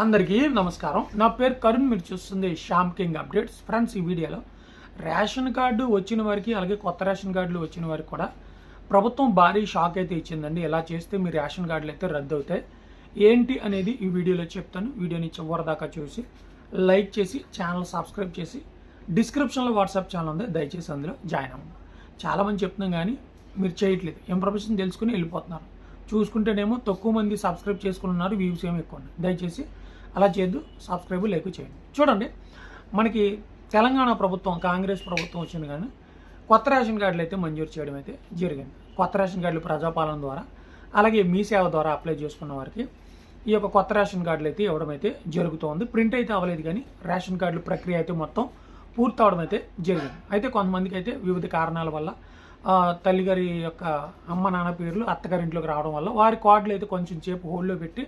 అందరికీ నమస్కారం. నా పేరు కరుణ్ మీరు చూస్తుంది శ్యామ్ కింగ్ అప్డేట్స్. ఫ్రెండ్స్ ఈ వీడియోలో రేషన్ కార్డు వచ్చిన వారికి అలాగే కొత్త రేషన్ కార్డులు వచ్చిన వారికి కూడా ప్రభుత్వం భారీ షాక్ అయితే ఇచ్చిందండి. ఎలా చేస్తే మీ రేషన్ కార్డులు అయితే రద్దు అవుతాయి? ఏంటి అనేది ఈ వీడియోలో చెప్తాను. వీడియోని చివరి దాకా చూసి లైక్ చేసి ఛానల్ సబ్స్క్రైబ్ చేసి డిస్క్రిప్షన్లో వాట్సాప్ ఛానల్ ఉంది. దయచేసి అందులో జాయిన్ అవ్వండి. చాలామంది చెప్తున్నాం కానీ మీరు చేయట్లేదు. ఇన్ఫర్మేషన్ తెలుసుకుని వెళ్ళిపోతున్నారు. చూసుకుంటేనేమో తక్కువ మంది సబ్స్క్రైబ్ చేసుకుని ఉన్నారు వ్యూస్ ఏమి ఎక్కువ ఉన్నాయి. దయచేసి అలా చేయొద్దు సబ్స్క్రైబ్ లైక్ చేయండి. చూడండి మనకి తెలంగాణ ప్రభుత్వం కాంగ్రెస్ ప్రభుత్వం వచ్చింది కానీ కొత్త రేషన్ కార్డులు అయితే మంజూరు చేయడం అయితే జరిగింది. కొత్త రేషన్ కార్డులు ప్రజాపాలన ద్వారా అలాగే మీ సేవ ద్వారా అప్లై చేసుకున్న వారికి ఈ యొక్క కొత్త రేషన్ కార్డులు అయితే ఇవ్వడం అయితే జరుగుతోంది. ప్రింట్ అయితే అవ్వలేదు కానీ రేషన్ కార్డుల ప్రక్రియ అయితే మొత్తం పూర్తి అవడం అయితే జరిగింది. అయితే కొంతమందికి అయితే వివిధ కారణాల వల్ల తల్లిగారి యొక్క అమ్మ నాన్న పేర్లు అత్తగారింట్లోకి రావడం వల్ల వారి కార్డులు అయితే కొంచెం సేపు హోల్డ్లో పెట్టి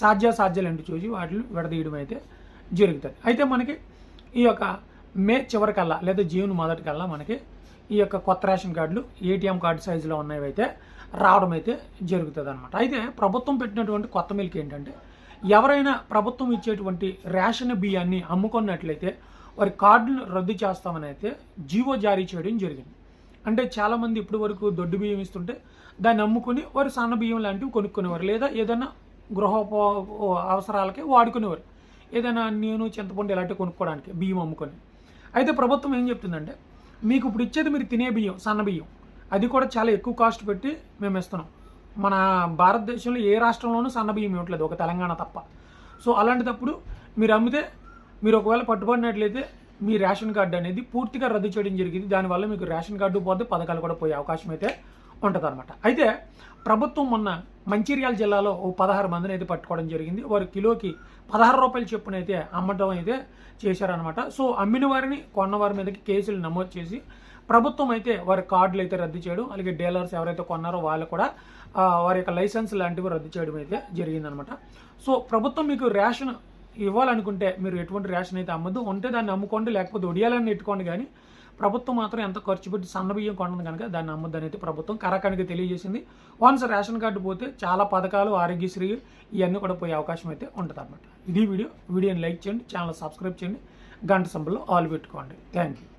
సాధ్యాసాధ్యాలు అంటూ చూసి వాటిని విడదీయడం అయితే జరుగుతుంది. అయితే మనకి ఈ యొక్క మే చివరికల్లా లేదా జూన్ మొదటికల్లా మనకి ఈ యొక్క కొత్త రేషన్ కార్డులు ఏటీఎం కార్డు సైజులో ఉన్నవి అయితే రావడం అయితే జరుగుతుంది అనమాట అయితే ప్రభుత్వం పెట్టినటువంటి కొత్త మిల్క్ ఏంటంటే ఎవరైనా ప్రభుత్వం ఇచ్చేటువంటి రేషన్ బియ్యాన్ని అమ్ముకున్నట్లయితే వారి కార్డును రద్దు చేస్తామని అయితే జీవో జారీ చేయడం జరిగింది. అంటే చాలామంది ఇప్పటి వరకు దొడ్డు బియ్యం ఇస్తుంటే దాన్ని అమ్ముకుని వారు సన్న బియ్యం లాంటివి కొనుక్కునేవారు లేదా ఏదైనా గృహోప అవసరాలకి వాడుకునేవారు. ఏదైనా నేను చింతపండు ఇలాంటివి కొనుక్కోవడానికి బియ్యం అమ్ముకొని. అయితే ప్రభుత్వం ఏం చెప్తుందంటే మీకు ఇప్పుడు ఇచ్చేది మీరు తినే బియ్యం సన్న బియ్యం. అది కూడా చాలా ఎక్కువ కాస్ట్ పెట్టి మేము ఇస్తున్నాం. మన భారతదేశంలో ఏ రాష్ట్రంలోనూ సన్న బియ్యం ఇవ్వట్లేదు ఒక తెలంగాణ తప్ప. సో అలాంటిటప్పుడు మీరు అమ్మితే మీరు ఒకవేళ పట్టుబడినట్లయితే మీ రేషన్ కార్డు అనేది పూర్తిగా రద్దు చేయడం జరిగింది. దానివల్ల మీకు రేషన్ కార్డు పోతే పథకాలు కూడా పోయే అవకాశం అయితే ఉంటుందన్నమాట. అయితే ప్రభుత్వం మొన్న మంచిర్యాల జిల్లాలో ఓ పదహారు మందిని అయితే పట్టుకోవడం జరిగింది. వారు కిలోకి పదహారు రూపాయల చొప్పున అయితే అమ్మటం అయితే చేశారనమాట సో అమ్మిన వారిని కొన్న వారి మీదకి కేసులు నమోదు చేసి ప్రభుత్వం అయితే వారి కార్డులు అయితే రద్దు చేయడం అలాగే డీలర్స్ ఎవరైతే కొన్నారో వాళ్ళు కూడా వారి యొక్క లైసెన్స్ లాంటివి రద్దు చేయడం అయితే జరిగిందనమాట సో ప్రభుత్వం మీకు రేషన్ ఇవ్వాలనుకుంటే మీరు ఎటువంటి రేషన్ అయితే అమ్మద్దు. ఉంటే దాన్ని అమ్ముకోండి లేకపోతే ఒడియాలని ఎట్టుకోండి కానీ ప్రభుత్వం మాత్రం ఎంత ఖర్చు పెట్టి సన్నబియ్యం బియ్యం కనుక దాన్ని అమ్మద్దని అయితే ప్రభుత్వం కరాకానికి తెలియజేసింది. వన్స్ రేషన్ కార్డు పోతే చాలా పథకాలు ఆరోగ్యశ్రీ ఇవన్నీ కూడా పోయే అవకాశం అయితే ఉంటుంది అనమాట ఇది వీడియో. వీడియోని లైక్ చేయండి ఛానల్ సబ్స్క్రైబ్ చేయండి. గంట సంబల్లో ఆల్ పెట్టుకోండి. Thank you